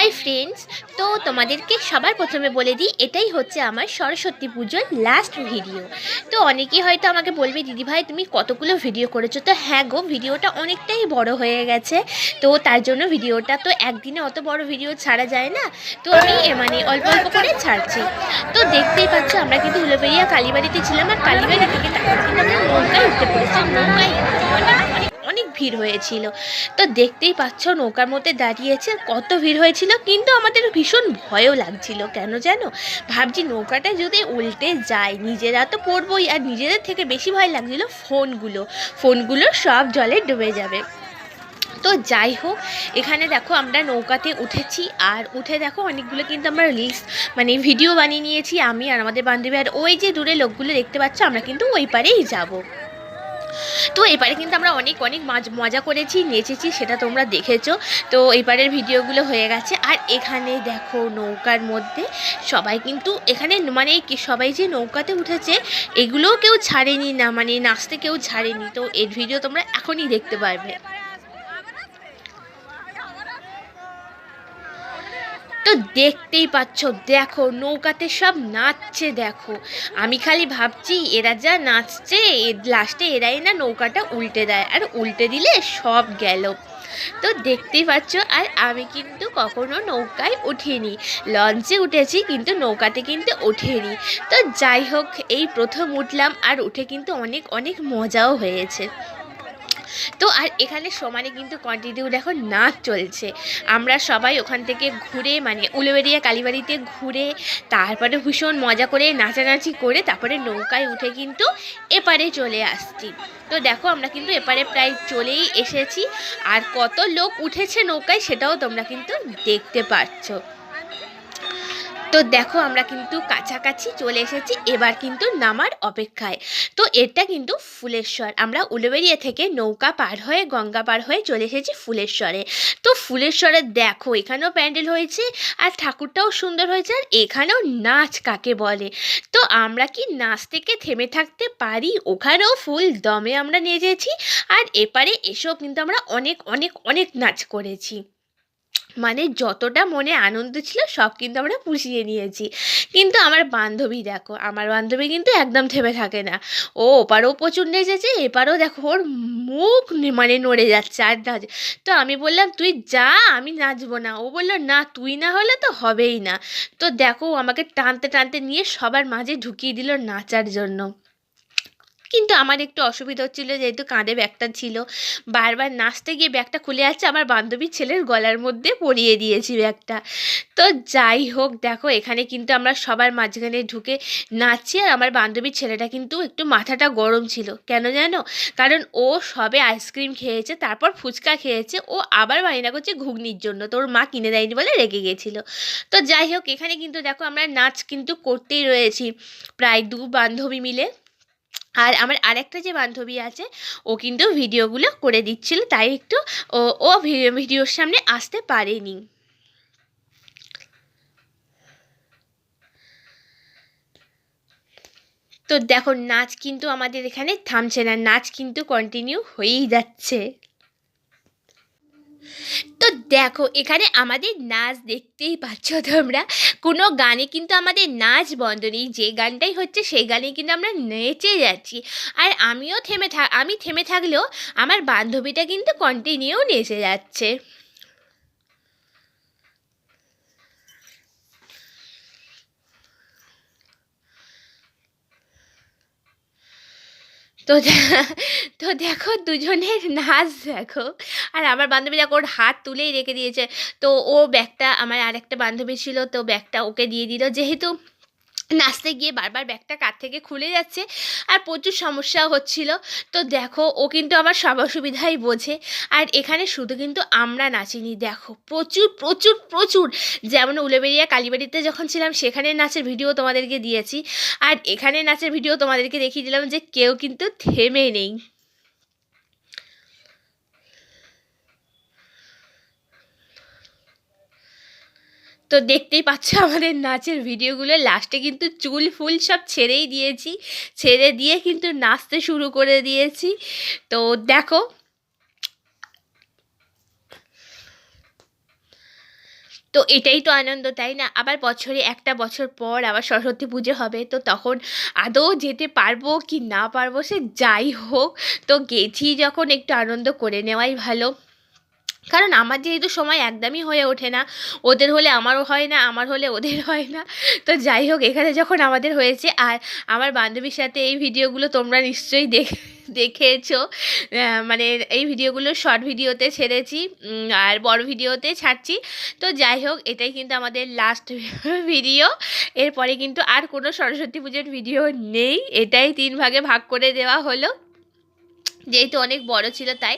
Hi friends, তো তোমাদেরকে সবার প্রথমে বলে দিই, এটাই হচ্ছে আমার সরস্বতী পুজোর লাস্ট ভিডিও তো অনেকেই হয়তো আমাকে বলবে, দিদি ভাই, তুমি কতগুলো ভিডিও করেছ? তো হ্যাঁ গো ভিডিওটা অনেকটাই বড় হয়ে গেছে। তো তার জন্য ভিডিওটা তো একদিনে অত বড় ভিডিও ছাড়া যায় না। তো আমি মানে অল্প অল্প করে ছাড়ছি। তো দেখতেই পাচ্ছ, আমরা কিন্তু উলোবেরিয়া কালীবাড়িতে ছিলাম আর কালীবাড়ি থেকে আমরা নৌকায় উঠতে পড়েছি। নৌকায় ভিড় হয়েছিল। তো দেখতেই পাচ্ছ নৌকার মধ্যে দাঁড়িয়েছে, কত ভিড় হয়েছিল, কিন্তু আমাদের ভীষণ ভয়ও লাগছিল, কেন জানো? ভাবছি নৌকাটা যদি উল্টে যায়, নিজেরা তো পড়বই, আর নিজেদের থেকে বেশি ভয় লাগছিল ফোনগুলো। ফোনগুলো সব জলে ডুবে যাবে। তো যাই হোক, এখানে দেখো আমরা নৌকাতে উঠেছি, আর উঠে দেখো অনেকগুলো কিন্তু আমরা রিলস মানে ভিডিও বানিয়ে নিয়েছি, আমি আর আমাদের বান্ধবী, আর ওই যে দূরে লোকগুলো দেখতে পাচ্ছ, আমরা কিন্তু ওই পারেই যাব। তো এবারে কিন্তু আমরা অনেক অনেক মাজ- করেছি, নেচেছি, সেটা তোমরা দেখেছ। তো এবারের ভিডিওগুলো হয়ে গেছে। আর এখানে দেখো নৌকার মধ্যে সবাই কিন্তু এখানে মানে সবাই যে নৌকাতে উঠেছে, এগুলোও কেউ ছাড়েনি না মানে নাচতে কেউ ছাড়েনি। তো এর ভিডিও তোমরা এখনই দেখতে পারবে। তো দেখতেই পাচ্ছ, দেখো, নৌকাতে সব নাচছে, দেখো। আমি খালি ভাবছি, এরা যা নাচছে লাস্টে এরাই না নৌকাটা উল্টে দেয়, আর উল্টে দিলে সব গেল। তো দেখতেই পাচ্ছ, আর আমি কিন্তু কখনো নৌকায় উঠিনি। লঞ্চে উঠেছি, কিন্তু নৌকাতে কিন্তু উঠিনি তো যাই হোক, এই প্রথম উঠলাম, আর উঠে কিন্তু অনেক অনেক মজাও হয়েছে। তো আর এখানে সমানে কিন্তু কন্টিনিউ দেখো নাচ চলছে। আমরা সবাই ওখান থেকে ঘুরে মানে উলুবেরিয়া কালীবাড়িতে ঘুরে, তারপরে ভীষণ মজা করে নাচানাচি করে তারপরে নৌকায় উঠে কিন্তু এপারে চলে আসছি। তো দেখো আমরা কিন্তু এপারে প্রায় চলেই এসেছি। আর কত লোক উঠেছে নৌকায় সেটাও তোমরা কিন্তু দেখতে পাচ্ছ। তো দেখো আমরা কিন্তু কাছাকাছি চলে এসেছি, এবার কিন্তু নামার অপেক্ষায়। তো এটা কিন্তু ফুলেশ্বর। আমরা উলুবেরিয়া থেকে নৌকা পার হয়ে, গঙ্গা পার হয়ে চলে এসেছি ফুলেশ্বরে। তো ফুলেশ্বরে দেখো, এখানেও প্যান্ডেল হয়েছে আর ঠাকুরটাও সুন্দর হয়েছে আর এখানেও নাচ কাকে বলে? তো আমরা কি নাচ থেকে থেমে থাকতে পারি? ওখানেও ফুল দমে আমরা নেচেছি আর এপারে এসেও কিন্তু আমরা অনেক অনেক অনেক নাচ করেছি। মানে যতটা মনে আনন্দ ছিল, সব কিন্তু আমরা পুষিয়ে নিয়েছি। কিন্তু আমার বান্ধবী দেখো, আমার বান্ধবী কিন্তু একদম থেমে থাকে না। ও ওপারেও প্রচুর নেচেছে এপারেও দেখো ওর মুখ মানে নড়ে যাচ্ছে আর নাচ তো আমি বললাম, তুই যা, আমি নাচবো না। ও বলল, না, তুই না হলে তো হবেই না। তো দেখো আমাকে টানতে টানতে নিয়ে সবার মাঝে ঢুকিয়ে দিল নাচার জন্য। কিন্তু আমার একটু অসুবিধা হচ্ছিল, যেহেতু কাঁধে ব্যাগটা ছিল। বারবার নাচতে গিয়ে ব্যাগটা খুলে যাচ্ছে আমার বান্ধবীর ছেলের গলার মধ্যে পরিয়ে দিয়েছি ব্যাগটা। তো যাই হোক, দেখো, এখানে কিন্তু আমরা সবার মাঝখানে ঢুকে নাচছি, আর আমার বান্ধবীর ছেলেটা কিন্তু একটু মাথাটা গরম ছিল। কেন জানো? কারণ ও সবে আইসক্রিম খেয়েছে, তারপর ফুচকা খেয়েছে, ও আবার বায়না করছে ঘুগনির জন্য। তোর মা কিনে দেয়নি বলে রেগে গেছিল। তো যাই হোক, এখানে কিন্তু দেখো আমরা নাচ কিন্তু করতেই রয়েছি, প্রায় দু বান্ধবী মিলে। আর আমার আরেকটা যে বান্ধবী আছে, ও কিন্তু ভিডিওগুলো করে দিচ্ছিল, তাই একটু ও ভিডিওর সামনে আসতে পারেনি। তো দেখো, নাচ কিন্তু আমাদের এখানে থামছে না, নাচ কিন্তু কন্টিনিউ হয়েই যাচ্ছে। দেখো, এখানে আমাদের নাচ দেখতেই পাচ্ছ তোমরা। কোনো গানে কিন্তু আমাদের নাচ বন্ধ নেই, যে গানটাই হচ্ছে সেই গানে কিন্তু আমরা নেচে যাচ্ছি। আর আমিও থেমে থাক আমি থেমে থাকলেও আমার বান্ধবীটা কিন্তু কন্টিনিউ নেচে যাচ্ছে। তো তো দেখো দুজনের নাচ দেখো। আর আমার বান্ধবী দেখো ওর হাত তুলেই রেখে দিয়েছে। তো ও ব্যাগটা, আমার আরেকটা বান্ধবী ছিল, তো ব্যাগটা ওকে দিয়ে দিল। যেহেতু নাচতে গিয়ে বারবার ব্যাগটা কার থেকে খুলে যাচ্ছে আর প্রচুর সমস্যা হচ্ছিল। তো দেখো, ও কিন্তু আমার সব অসুবিধাই বোঝে। আর এখানে শুধু কিন্তু আমরা নাচিনি, দেখো, প্রচুর প্রচুর প্রচুর। যেমন উলেবেরিয়া কালীবাড়িতে যখন ছিলাম, সেখানে নাচের ভিডিও তোমাদেরকে দিয়েছি। আর এখানে নাচের ভিডিও তোমাদেরকে দেখিয়ে দিলাম যে কেউ কিন্তু থেমে নেই। তো দেখতেই পাচ্ছ আমাদের নাচের ভিডিওগুলো। লাস্টে কিন্তু চুল ফুল সব ছেড়েই দিয়েছি। ছেড়ে দিয়ে কিন্তু নাচতে শুরু করে দিয়েছি। তো দেখো। তো এটাই তো আনন্দ, তাই না? আবার বছরে, একটা বছর পর আবার সরস্বতী পুজো হবে। তো তখন আদৌ যেতে পারব কি না পারব সে যাই হোক। তো গেছি যখন একটু আনন্দ করে নেওয়াই ভালো। কারণ আমার যেহেতু সময় একদমই হয়ে ওঠে না, ওদের হলে আমারও হয় না, আমার হলে ওদের হয় না। তো যাই হোক, এখানে যখন আমাদের হয়েছে, আর আমার বান্ধবীর সাথে এই ভিডিওগুলো তোমরা নিশ্চয়ই দেখ, দেখেছ। মানে এই ভিডিওগুলো শর্ট ভিডিওতে ছেড়েছি আর বড় ভিডিওতে ছাড়ছি। তো যাই হোক, এটাই কিন্তু আমাদের লাস্ট ভিডিও এরপরে কিন্তু আর কোনো সরস্বতী পুজোর ভিডিও নেই। এটাই তিন ভাগে ভাগ করে দেওয়া হলো। যেহেতু অনেক বড় ছিল তাই।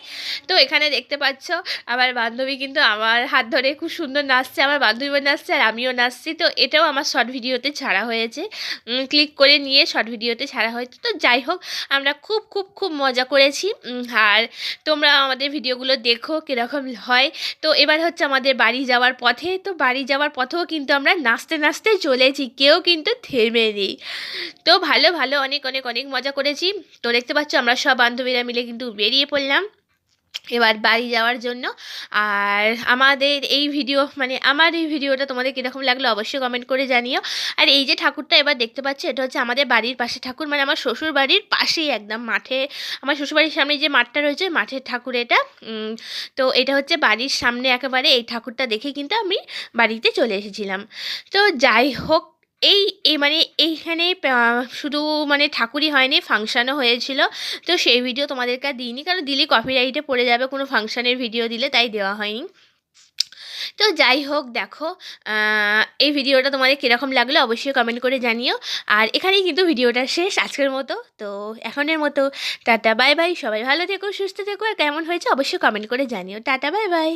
তো এখানে দেখতে পাচ্ছ, আমার বান্ধবী কিন্তু আমার হাত ধরে খুব সুন্দর নাচছে, আমার বান্ধবীও নাচছে আর আমিও নাচছি। তো এটাও আমার শর্ট ভিডিওতে ছাড়া হয়েছে। ক্লিক করে নিয়ে শর্ট ভিডিওতে ছাড়া হয়েছে। তো যাই হোক, আমরা খুব খুব খুব মজা করেছি। আর তোমরা আমাদের ভিডিওগুলো দেখো কীরকম হয়। তো এবার হচ্ছে আমাদের বাড়ি যাওয়ার পথে। তো বাড়ি যাওয়ার পথেও কিন্তু আমরা নাচতে নাচতে চলেছি। কেউ কিন্তু থেমে নেই তো ভালো ভালো, অনেক অনেক অনেক মজা করেছি। তো দেখতে পাচ্ছ, আমরা সব বান্ধবীরা মিলে কিন্তু বেরিয়ে পড়লাম। এবার বাড়ি যাওয়ার জন্য। আর আমাদের এই ভিডিও মানে আমার এই ভিডিওটা তোমাদের কীরকম লাগল অবশ্যই কমেন্ট করে জানিও। আর এই যে ঠাকুরটা এবার দেখতে পাচ্ছ, এটা হচ্ছে আমাদের বাড়ির পাশে ঠাকুর। মানে আমার শ্বশুর বাড়ির পাশেই একদম মাঠে, আমার শ্বশুরবাড়ির সামনে যে মাঠটা রয়েছে মাঠের ঠাকুর এটা। তো এটা হচ্ছে বাড়ির সামনে একেবারে এই ঠাকুরটা দেখে কিন্তু আমি বাড়িতে চলে এসেছিলাম। তো যাই হোক এই এই মানে এইখানে শুধু মানে ঠাকুরই হয়নি ফাংশানও হয়েছিল। তো সেই ভিডিও তোমাদেরকে দিইনি, কারণ দিলে কপিরাইটে পড়ে যাবে, কোনো ফাংশানের ভিডিও দিলে তাই দেওয়া হয়নি। তো যাই হোক, দেখো এই ভিডিওটা তোমাদের কীরকম লাগল অবশ্যই কমেন্ট করে জানিও। আর এখানেই কিন্তু ভিডিওটা শেষ আজকের মতো। তো এখনের মতো, টাটা বাই বাই সবাই ভালো থেকো, সুস্থ থেকো, আর কেমন হয়েছে অবশ্যই কমেন্ট করে জানিও। Tata bye bye